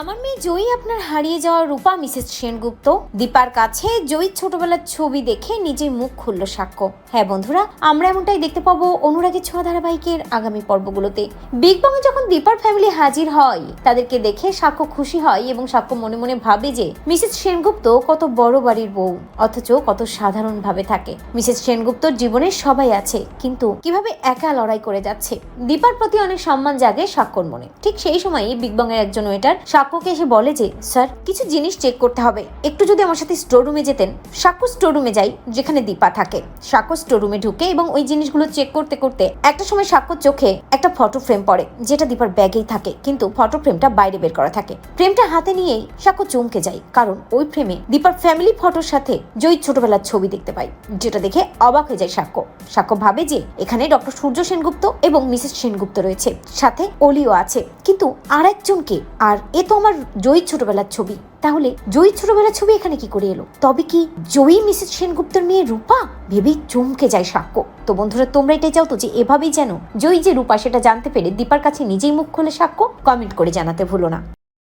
আমার মেয়ে জয়ী আপনার হারিয়ে যাওয়া রূপা, মিসেস সেনগুপ্ত। দীপার কাছে জয়ীর ছোটবেলার ছবি দেখে নিজের মুখ খুলল সাক্ষ্য। হ্যাঁ বন্ধুরা, আমরা এমনটাই দেখতে পাবো অনুরাগের ছোঁয়া ধারাবাহিকের আগামী পর্বগুলোতে। বিগ বংয়ে যখন দীপার ফ্যামিলি হাজির হয়, তাদেরকে দেখে সাক্ষ্য খুশি হয় এবং সাক্ষ্য মনে মনে ভাবে যে, মিসেস সেনগুপ্ত কত বড় বাড়ির বউ, অথচ কত সাধারণ ভাবে থাকে। মিসেস সেনগুপ্তর জীবনে সবাই আছে, কিন্তু কীভাবে একা লড়াই করে যাচ্ছে? দীপার প্রতি অনেক সম্মান জাগে সাক্ষ্যর মনে। ঠিক সেই সময়ই বিগ বং এর একজন ওয়েটার সাক্ষ্যকে এসে বলে যে, স্যার, কিছু জিনিস চেক করতে হবে। একটু যদি আমার সাথে স্টোর রুমে যেতেন। সাক্ষ্য স্টোর রুমে যাই, যেখানে দীপা থাকে। সাক্ষ্য স্টোর রুমে ঢুকে এবং ওই জিনিসগুলো চেক করতে করতে একটা সময় সাক্ষ্যর চোখে একটা ফটো ফ্রেম পড়ে, যেটা দীপার ব্যাগেই থাকে, কিন্তু ফটো ফ্রেমটা বাইরে বের করা থাকে। ফ্রেমটা হাতে নিয়েই সাক্ষ্য চমকে যায়, কারণ ওই ফ্রেমে দীপার ফ্যামিলি ফটোর সাথে জয়ী ছোটবেলার ছবি দেখতে পাই, যেটা দেখে অবাক হয়ে যায় সাক্ষ্য সাক্ষ্য ভাবে যে, এখানে ডক্টর সূর্য সেনগুপ্ত এবং মিসেস সেনগুপ্ত রয়েছে, সাথে অলিও আছে, কিন্তু আর একজনকে আর এ তো আমার জয়ী ছোটবেলার ছবি। তাহলে জয়ী ছোটবেলার ছবি এখানে কি করে এলো? তবে কি জয়ী মিসেস সেনগুপ্তর মেয়ে রূপা? ভেবে চমকে যায় সাক্ষ্য। তো বন্ধুরা, তোমরা এটাই চাও তো যে এভাবেই যেন জয়ী যে রূপা, সেটা জানতে পেরে দীপার কাছে নিজেই মুখ খুলে সাক্ষ্য, কমেন্ট করে জানাতে ভুলো না।